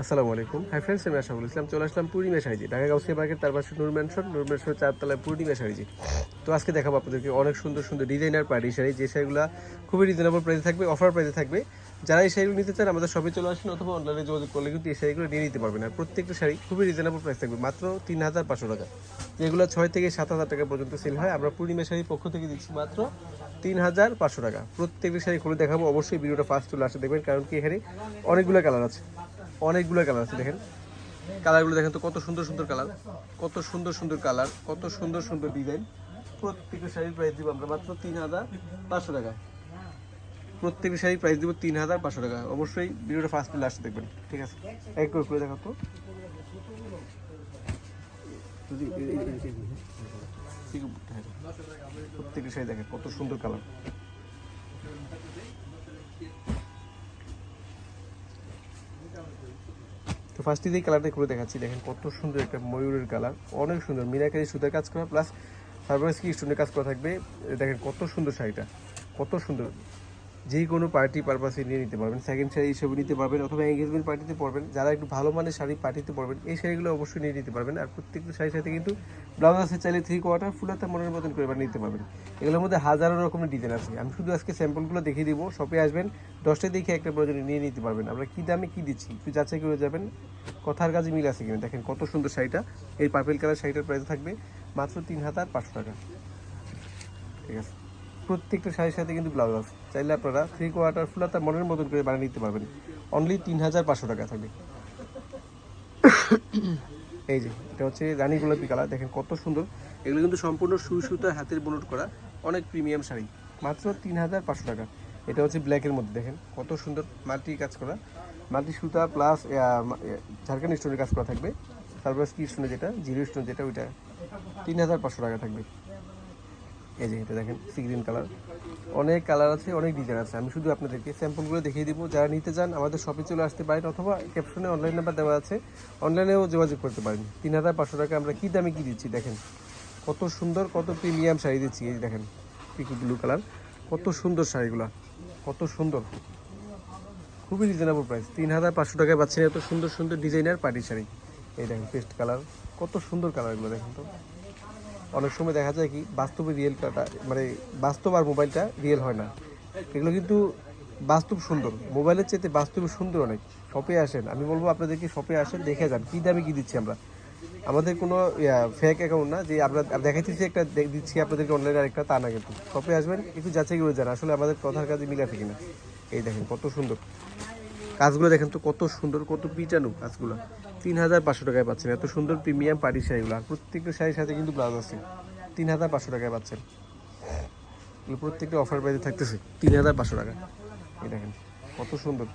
আসসালামু আলাইকুম। Hi friends আমি আশাফুল ইসলাম। চলে আসলাম পূর্ণিমা শাড়িজি ঢাকা গাউসিয়া মার্কেট তার পাশে নূর ম্যানশন নূর ম্যানশন চারতলায় পূর্ণিমা শাড়িজি তো আজকে দেখাবো আপনাদেরকে অনেক সুন্দর সুন্দর ডিজাইনার পার্টি শাড়ি। যে শাড়িগুলো খুবই রিজনেবল প্রাইসে থাকবে অফার প্রাইসে থাকবে। যারা এই শাড়িগুলো নিতে চান, আমাদের শপে চলে আসেন অথবা অনলাইনে যোগাযোগ করলে কিন্তু এই শাড়িগুলো নিয়ে নিতে পারবেন। আর প্রত্যেকটা শাড়ি খুবই রিজনেবল প্রাইস থাকবে, মাত্র তিন হাজার পাঁচশো টাকা। যেগুলো ছয় থেকে সাত হাজার টাকা পর্যন্ত সেল হয়, আমরা পূর্ণিমা শাড়ির পক্ষ থেকে দিচ্ছি মাত্র তিন হাজার পাঁচশো টাকা। প্রত্যেকটা শাড়ি খুলে দেখাবো, অবশ্যই ভিডিওটা ফার্স্ট চলে আসে দেখবেন, কারণ কি এখানে অনেকগুলো কালার আছে। অনেকগুলো কালার আছে, দেখেন। কালারগুলো দেখেন তো কত সুন্দর সুন্দর কালার কত সুন্দর সুন্দর কালার কত সুন্দর সুন্দর ডিজাইন প্রত্যেকটা শাড়ির প্রাইস দিব আমরা মাত্র তিন হাজার পাঁচশো টাকা। প্রত্যেকটা শাড়ি প্রাইস দিব তিন হাজার পাঁচশো টাকা। অবশ্যই ভিডিওটা ফার্স্ট আসতে দেখবেন, ঠিক আছে? এক করে করে দেখাও তো। যদি এই- এই- এই- এই- ঠিক আছে। হ্যাঁ। প্রত্যেকটা শাড়ি দেখেন, কত সুন্দর কালার তো ফার্স্টে যে কালারটা করে দেখাচ্ছি, দেখেন কত সুন্দর একটা ময়ূরের কালার অনেক সুন্দর। মিনাকারি সুতার কাজ করা প্লাস তারপরে কি স্টোনের কাজ করা থাকবে। দেখেন কত সুন্দর শাড়িটা, কত সুন্দর। যে কোনো পার্টি পারপাসে নিয়ে নিতে পারবেন। সেকেন্ড শাড়ি হিসেবে নিতে পারবেন অথবা এঙ্গেজমেন্ট পার্টিতে পরবেন যারা একটু ভালো মানের শাড়ি পার্টিতে পরবেন এই শাড়িগুলো অবশ্যই নিয়ে নিতে পারবেন। আর প্রত্যেকটা শাড়ির সাথে কিন্তু ব্লাউজ আছে, চাইলে থ্রি কোয়ার্টার ফুল হাতে মনের মতন করে নিতে পারবেন। এগুলোর মধ্যে হাজারো রকমের ডিজাইন আছে। আমি শুধু আজকে স্যাম্পলগুলো দেখিয়ে দিব। শপে আসবেন দশটা দেখে একটা প্রয়োজনে নিয়ে নিতে পারবেন। আমরা কী দামে কী দিচ্ছি? একটু যাচাই করে যাবেন। কথার কাজে মিল আছে কিনা? দেখেন কত সুন্দর শাড়িটা। এই পার্পেল কালার শাড়িটার প্রাইস থাকবে মাত্র তিন হাজার পাঁচশো টাকা। ঠিক আছে? প্রত্যেকটা শাড়ির সাথে কিন্তু ব্লাউজ আছে। চাইলে আপনারা থ্রি কোয়ার্টার ফুল তার মনের মতন করে বানিয়ে নিতে পারবেন। অনলি তিন হাজার পাঁচশো টাকা থাকবে। এই যে, এটা হচ্ছে রানী গোলাপি কালার। দেখেন কত সুন্দর। এগুলো কিন্তু সম্পূর্ণ সুই সুতার হাতের বুনট করা অনেক প্রিমিয়াম শাড়ি। মাত্র তিন হাজার পাঁচশো টাকা। এটা হচ্ছে ব্ল্যাকের মধ্যে, দেখেন কত সুন্দর মাল্টি কাজ করা। মাল্টি সুতা প্লাস ঝাড়খান্ড স্টোনের কাজ করা থাকবে। তারপর কি স্টোনের যেটা জিরো স্টোন যেটা, ওইটা তিন হাজার পাঁচশো টাকা থাকবে। এই যে এটা দেখেন সি গ্রিন কালার অনেক কালার আছে, অনেক ডিজাইন আছে। আমি শুধু আপনাদেরকে স্যাম্পলগুলো দেখিয়ে দিব। যারা নিতে চান, আমাদের শপে চলে আসতে পারেন অথবা ক্যাপশনে অনলাইন নাম্বার দেওয়া আছে। অনলাইনেও যোগাযোগ করতে পারেন। তিন হাজার পাঁচশো টাকা আমরা কী দামে কী দিচ্ছি, দেখেন। কত সুন্দর, কত প্রিমিয়াম শাড়ি দিচ্ছি, এই দেখেন পিকি ব্লু কালার কত সুন্দর শাড়িগুলো, কত সুন্দর। খুবই রিজনেবল প্রাইস তিন হাজার পাঁচশো টাকায় পাচ্ছেন এত সুন্দর সুন্দর ডিজাইনার পার্টি শাড়ি। এই দেখেন পেস্ট কালার কত সুন্দর কালারগুলো দেখেন তো। অনেক সময় দেখা যায় কি, বাস্তবে রিয়েল মানে বাস্তব আর মোবাইলটা রিয়েল হয় না। এগুলো কিন্তু বাস্তব সুন্দর। মোবাইলের চেয়ে বাস্তবে সুন্দর অনেক। শপে আসেন। আমি বলব আপনাদেরকে শপে আসেন, দেখে যান কী দামে কী দিচ্ছি আমরা। আমাদের কোনো ফেক অ্যাকাউন্ট না যে আমরা দেখাইতেছি একটা দিচ্ছি আপনাদেরকে অনলাইনে আরেকটা, তা না কিন্তু। শপে আসবেন, একটু যাচাই করে যান। আসলে আমাদের কথার কাজে মিল আছে কিনা। এই দেখেন কত সুন্দর। কাজগুলো দেখেন তো কত সুন্দর, কত পিটানো কাজগুলো। তিন হাজার পাঁচশো টাকায় পাচ্ছেন। এত সুন্দর প্রিমিয়াম পার্টি শাড়িগুলো আর প্রত্যেকটা শাড়ির সাথে কিন্তু ব্লাউজ আছে। তিন হাজার পাঁচশো টাকায় পাচ্ছেন। এগুলো প্রত্যেকটা অফার প্রাইসে থাকতেছে। তিন হাজার পাঁচশো টাকা। এই দেখেন, কত সুন্দর।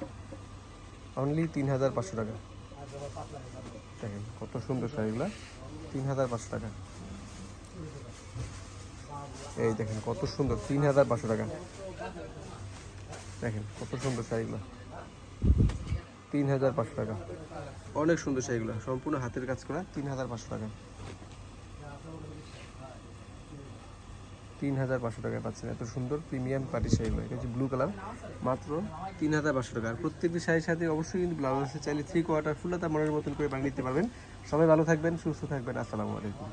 অনলি তিন হাজার পাঁচশো টাকা। দেখেন, কত সুন্দর শাড়িগুলো। তিন হাজার পাঁচশো টাকা। এই দেখেন, কত সুন্দর। তিন হাজার পাঁচশো টাকা। দেখেন, কত সুন্দর শাড়িগুলো। তিন হাজার পাঁচশো টাকা। অনেক সুন্দর শাড়িগুলো সম্পূর্ণ হাতের কাজ করা। তিন হাজার পাঁচশো টাকা। তিন হাজার পাঁচশো টাকায় পাচ্ছেন এত সুন্দর প্রিমিয়াম পার্টি শাড়িগুলো। এটা হচ্ছে ব্লু কালার মাত্র তিন হাজার পাঁচশো টাকা। আর প্রত্যেকটি শাড়ির সাথে অবশ্যই কিন্তু ব্লাউজ আছে। চাইলে থ্রি কোয়ার্টার ফুল তার মনের মতন করে বানিয়ে নিতে পারবেন। সবাই ভালো থাকবেন সুস্থ থাকবেন। আসসালামু আলাইকুম।